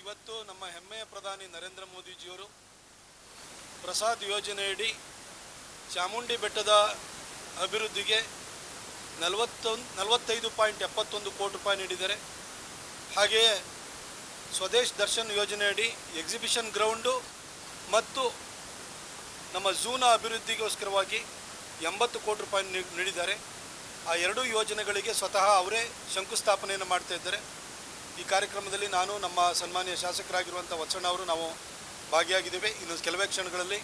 ಇವತ್ತು ನಮ್ಮ ಹೆಮ್ಮೆಯ ಪ್ರಧಾನಿ ನರೇಂದ್ರ ಮೋದಿಜಿಯವರು ಪ್ರಸಾದ್ ಯೋಜನೆಯಡಿ ಚಾಮುಂಡಿ ಬೆಟ್ಟದ ಅಭಿವೃದ್ಧಿಗೆ ನಲವತ್ತೊಂದು, ನಲವತ್ತೈದು ಪಾಯಿಂಟ್ ಎಪ್ಪತ್ತೊಂದು ಕೋಟಿ ರೂಪಾಯಿ ನೀಡಿದ್ದಾರೆ. ಹಾಗೆಯೇ ಸ್ವದೇಶ್ ದರ್ಶನ್ ಯೋಜನೆಯಡಿ ಎಕ್ಸಿಬಿಷನ್ ಗ್ರೌಂಡು ಮತ್ತು ನಮ್ಮ ಝೂನ ಅಭಿವೃದ್ಧಿಗೋಸ್ಕರವಾಗಿ ಎಂಬತ್ತು ಕೋಟಿ ರೂಪಾಯಿ ನೀಡಿದ್ದಾರೆ. ಆ ಎರಡೂ ಯೋಜನೆಗಳಿಗೆ ಸ್ವತಃ ಅವರೇ ಶಂಕುಸ್ಥಾಪನೆಯನ್ನು ಮಾಡ್ತಾ ಇದ್ದಾರೆ. ಈ ಕಾರ್ಯಕ್ರಮದಲ್ಲಿ ನಾನು, ನಮ್ಮ ಸನ್ಮಾನ್ಯ ಶಾಸಕರಾಗಿರುವಂಥ ವತ್ಸಣ್ಣ ಅವರು ನಾವು ಭಾಗಿಯಾಗಿದ್ದೇವೆ. ಇನ್ನು ಕೆಲವೇ ಕ್ಷಣಗಳಲ್ಲಿ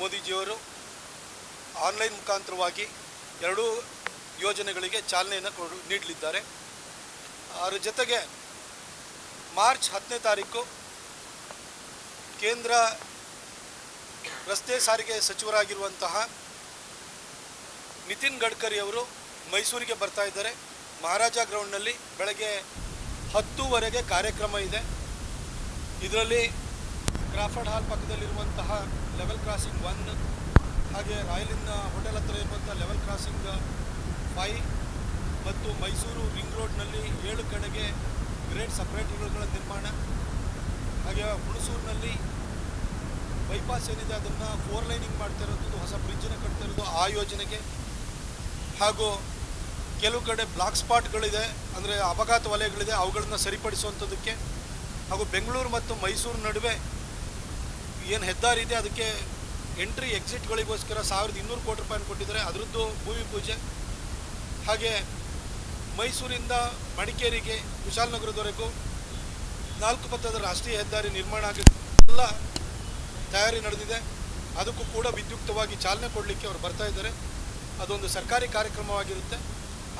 ಮೋದಿಜಿಯವರು ಆನ್ಲೈನ್ ಮುಖಾಂತರವಾಗಿ ಎರಡೂ ಯೋಜನೆಗಳಿಗೆ ಚಾಲನೆಯನ್ನು ಕೊಡು, ನೀಡಲಿದ್ದಾರೆ. ಅದರ ಜೊತೆಗೆ ಮಾರ್ಚ್ ಹತ್ತನೇ ತಾರೀಕು ಕೇಂದ್ರ ರಸ್ತೆ ಸಾರಿಗೆ ಸಚಿವರಾಗಿರುವಂತಹ ನಿತಿನ್ ಗಡ್ಕರಿ ಅವರು ಮೈಸೂರಿಗೆ ಬರ್ತಾ ಇದ್ದಾರೆ. ಮಹಾರಾಜ ಗ್ರೌಂಡ್ನಲ್ಲಿ ಬೆಳಗ್ಗೆ ಹತ್ತುವರೆಗೆ ಕಾರ್ಯಕ್ರಮ ಇದೆ. ಇದರಲ್ಲಿ ಕ್ರಾಫರ್ಡ್ ಹಾಲ್ ಪಕ್ಕದಲ್ಲಿರುವಂತಹ ಲೆವೆಲ್ ಕ್ರಾಸಿಂಗ್ ಒನ್ ಹಾಗೆ ರಾಯಲಿನ ಹೋಟೆಲ್ ಹತ್ತಿರ ಇರುವಂಥ ಲೆವೆಲ್ ಕ್ರಾಸಿಂಗ್ ಫೈ ಮತ್ತು ಮೈಸೂರು ರಿಂಗ್ ರೋಡ್ನಲ್ಲಿ ಏಳು ಕಡೆಗೆ ಗ್ರೇಟ್ ಸಪ್ರೇಟರ್ಗಳ ನಿರ್ಮಾಣ. ಹಾಗೆ ಹುಣಸೂರಿನಲ್ಲಿ ಬೈಪಾಸ್ ಏನಿದೆ ಅದನ್ನು ಫೋರ್ ಲೈನಿಂಗ್ ಮಾಡ್ತಾ ಇರೋದು, ಹೊಸ ಬ್ರಿಡ್ಜನ್ನು ಕಟ್ತಾ ಇರೋದು ಆ ಯೋಜನೆಗೆ. ಹಾಗೂ ಕೆಲವು ಕಡೆ ಬ್ಲಾಕ್ ಸ್ಪಾಟ್ಗಳಿದೆ, ಅಂದರೆ ಅಪಘಾತ ವಲಯಗಳಿದೆ, ಅವುಗಳನ್ನು ಸರಿಪಡಿಸುವಂಥದ್ದಕ್ಕೆ ಹಾಗೂ ಬೆಂಗಳೂರು ಮತ್ತು ಮೈಸೂರು ನಡುವೆ ಏನು ಹೆದ್ದಾರಿ ಇದೆ, ಅದಕ್ಕೆ ಎಂಟ್ರಿ ಎಕ್ಸಿಟ್ಗಳಿಗೋಸ್ಕರ ಸಾವಿರದ ಇನ್ನೂರು ಕೋಟಿ ರೂಪಾಯಿ ಕೊಟ್ಟಿದ್ದಾರೆ. ಅದರದ್ದು ಭೂಮಿ ಪೂಜೆ. ಹಾಗೆ ಮೈಸೂರಿಂದ ಮಡಿಕೇರಿಗೆ ವಿಶಾಲನಗರದವರೆಗೂ ನಾಲ್ಕು ಪಥದ ರಾಷ್ಟ್ರೀಯ ಹೆದ್ದಾರಿ ನಿರ್ಮಾಣ ಎಲ್ಲ ತಯಾರಿ ನಡೆದಿದೆ. ಅದಕ್ಕೂ ಕೂಡ ವಿದ್ಯುಕ್ತವಾಗಿ ಚಾಲನೆ ಕೊಡಲಿಕ್ಕೆ ಅವರು ಬರ್ತಾ ಇದ್ದಾರೆ. ಅದೊಂದು ಸರ್ಕಾರಿ ಕಾರ್ಯಕ್ರಮವಾಗಿರುತ್ತೆ.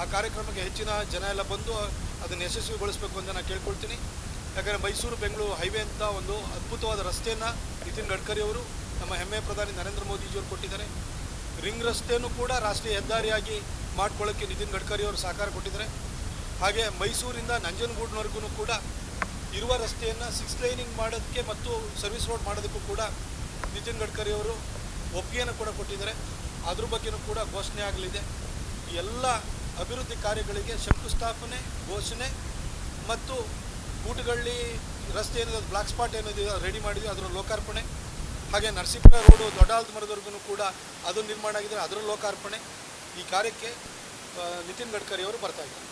ಆ ಕಾರ್ಯಕ್ರಮಕ್ಕೆ ಹೆಚ್ಚಿನ ಜನ ಎಲ್ಲ ಬಂದು ಅದನ್ನು ಯಶಸ್ವಿಗೊಳಿಸಬೇಕು ಅಂತ ನಾನು ಕೇಳ್ಕೊಳ್ತೀನಿ. ಯಾಕಂದರೆ ಮೈಸೂರು, ಬೆಂಗಳೂರು ಹೈವೇ ಅಂತ ಒಂದು ಅದ್ಭುತವಾದ ರಸ್ತೆಯನ್ನು ನಿತಿನ್ ಗಡ್ಕರಿ ಅವರು ನಮ್ಮ ಹೆಮ್ಮೆ ಪ್ರಧಾನಿ ನರೇಂದ್ರ ಮೋದಿಜಿಯವರು ಕೊಟ್ಟಿದ್ದಾರೆ. ರಿಂಗ್ ರಸ್ತೆಯೂ ಕೂಡ ರಾಷ್ಟ್ರೀಯ ಹೆದ್ದಾರಿಯಾಗಿ ಮಾಡ್ಕೊಳ್ಳೋಕ್ಕೆ ನಿತಿನ್ ಗಡ್ಕರಿ ಅವರು ಸಹಕಾರ ಕೊಟ್ಟಿದ್ದಾರೆ. ಹಾಗೆ ಮೈಸೂರಿಂದ ನಂಜನಗೂಡಿನವರೆಗೂ ಕೂಡ ಇರುವ ರಸ್ತೆಯನ್ನು ಸಿಕ್ಸ್ ಲೈನಿಂಗ್ ಮಾಡೋದಕ್ಕೆ ಮತ್ತು ಸರ್ವಿಸ್ ರೋಡ್ ಮಾಡೋದಕ್ಕೂ ಕೂಡ ನಿತಿನ್ ಗಡ್ಕರಿ ಅವರು ಒಪ್ಪಿಗೆಯನ್ನು ಕೂಡ ಕೊಟ್ಟಿದ್ದಾರೆ. ಅದ್ರ ಬಗ್ಗೆಯೂ ಕೂಡ ಘೋಷಣೆ ಆಗಲಿದೆ. ಎಲ್ಲ ಅಭಿವೃದ್ಧಿ ಕಾರ್ಯಗಳಿಗೆ ಶಂಕುಸ್ಥಾಪನೆ, ಘೋಷಣೆ ಮತ್ತು ಕೂಟಗಳಲ್ಲಿ ರಸ್ತೆ ಏನಿದೆ ಬ್ಲಾಕ್ ಸ್ಪಾಟ್ ಏನಿದೆ ರೆಡಿ ಮಾಡಿದ್ವಿ, ಅದರ ಲೋಕಾರ್ಪಣೆ. ಹಾಗೆ ನರಸೀಪುರ ರೋಡು ದೊಡ್ಡಾಲ್ದ ಮರದವರೆಗೂ ಕೂಡ ಅದು ನಿರ್ಮಾಣ ಆಗಿದೆ ಅದರ ಲೋಕಾರ್ಪಣೆ. ಈ ಕಾರ್ಯಕ್ಕೆ ನಿತಿನ್ ಗಡ್ಕರಿ ಅವರು ಬರ್ತಾ ಇದ್ದಾರೆ.